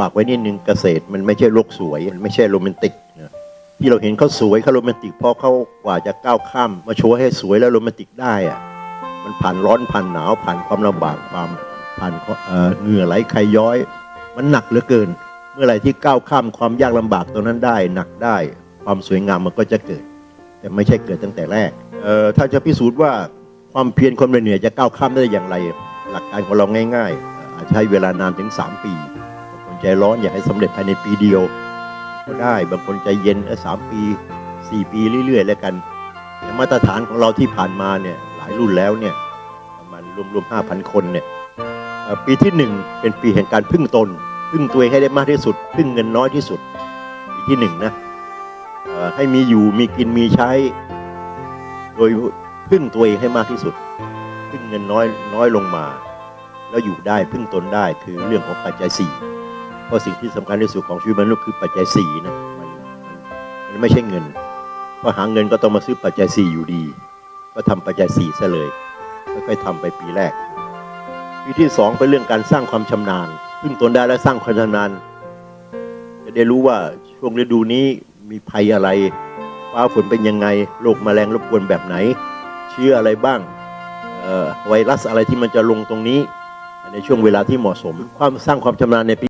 ฝากไว้นิดนึงเกษตรมันไม่ใช่โลกสวยมันไม่ใช่โรแมนติกนะที่เราเห็นเขาสวยเขาโรแมนติกเพราะเขากว่าจะก้าวข้ามมาโชว์ให้สวยและโรแมนติกได้อะมันผ่านร้อนผ่านหนาวผ่านความลำบากความผ่านเอ่อเหงื่อไหลไขย้อย มันหนักเหลือเกิน เมื่อไหร่ที่ก้าวข้ามความยากลำบากตรงนั้นได้ หนักได้ ความสวยงามมันก็จะเกิด แต่ไม่ใช่เกิดตั้งแต่แรกเอ่อถ้าจะพิสูจน์ว่าความเพียรคนเหนื่อยจะก้าวข้ามได้อย่างไร หลักการของเราง่าย ๆ อาจใช้เวลานานถึง 3 ปีบางคน ใจร้อนอยากให้สำเร็จภายในปีเดียว ก็ได้บางคนใจเย็นเออสามปี4ปีเรื่อยๆ แล้วกันแต่มาตรฐานของเราที่ผ่านมาเนี่ยหลายรุ่นแล้วเนี่ยประมาณรวมๆ5,000คนเนี่ยปีที่หนึ่งเป็นปีแห่งการพึ่งตน พึ่งตัวเองให้ได้มากที่สุด พึ่งเงินน้อยที่สุด ปีที่หนึ่งนะให้มีอยู่มีกินมีใช้ โดยพึ่งตัวเองให้มากที่สุด พึ่งเงินน้อยน้อยลงมา แล้วอยู่ได้พึ่งตนได้คือเรื่องของปัจจัยสี่ เพราะสิ่งที่สำคัญที่สุดของชีวิตมนุษย์คือปัจจัยสี่นะมันมันไม่ใช่เงินเพราะหาเงินก็ต้องมาซื้อปัจจัยสี่อยู่ดี ก็ทำปัจจัยสี่ซะเลยค่อยๆทำไปปีแรกปีที่สองเป็นเรื่องการสร้างความชำนาญพึ่งตนได้และสร้างความชำนาญจะได้รู้ว่าช่วงฤดูนี้มีภัยอะไรฟ้าฝนเป็นยังไงโรคแมลงรบกวนแบบไหน เชื้ออะไรบ้างเอ่อไวรัสอะไรที่มันจะลงตรงนี้ ในช่วงเวลาที่เหมาะสม ความสร้างความชำนาญในปี